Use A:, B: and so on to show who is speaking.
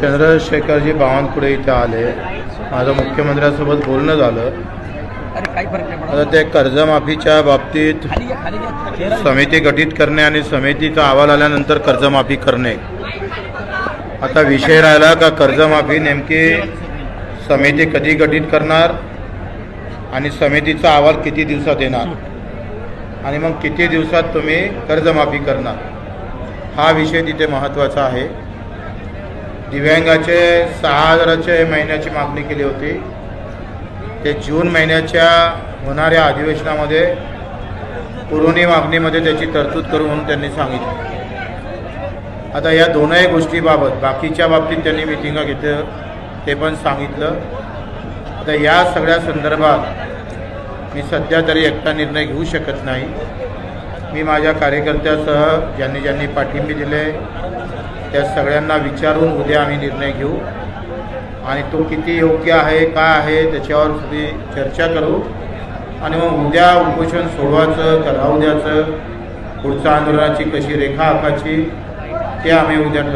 A: चंद्रशेखरजी बावनकुळे इथे आले. माझं मुख्यमंत्र्यांसोबत बोलणं झालं. आता ते कर्जमाफीच्या बाबतीत समिती गठीत करणे आणि समितीचा अहवाल आल्यानंतर कर्जमाफी करणे. आता विषय राहिला का कर्जमाफी नेमकी समिती कधी गठीत करणार आणि समितीचा अहवाल किती दिवसात येणार? आणि मग किती दिवसात तुम्ही कर्जमाफी करणार? हा विषय तिथे महत्त्वाचा आहे. दिव्यांगाचे सहा हजाराचे महिन्याची मागणी केली होती. ते जून महिन्याच्या होणाऱ्या अधिवेशनामध्ये पुरवणी मागणीमध्ये त्याची तरतूद करू म्हणून त्यांनी सांगितलं. आता या दोनही गोष्टीबाबत बाकीच्या बाबतीत त्यांनी मिटिंगा घेतलं ते पण सांगितलं. आता या सगळ्या संदर्भात मी सध्या तरी एकटा निर्णय घेऊ शकत नाही. मी माझ्या कार्यकर्त्यासह ज्यांनी ज्यांनी पाठिंबे दिले त्या सगळ्यांना विचारून उद्या आम्ही निर्णय घेऊ. आणि तो किती योग्य आहे काय आहे त्याच्यावर थोडी चर्चा करू. आणि मग उद्या उपोषण सोडवायचं का राहू द्यायचं? पुढच्या आंदोलनाची कशी रेखा आखायची? ते आम्ही उद्या ठरवू.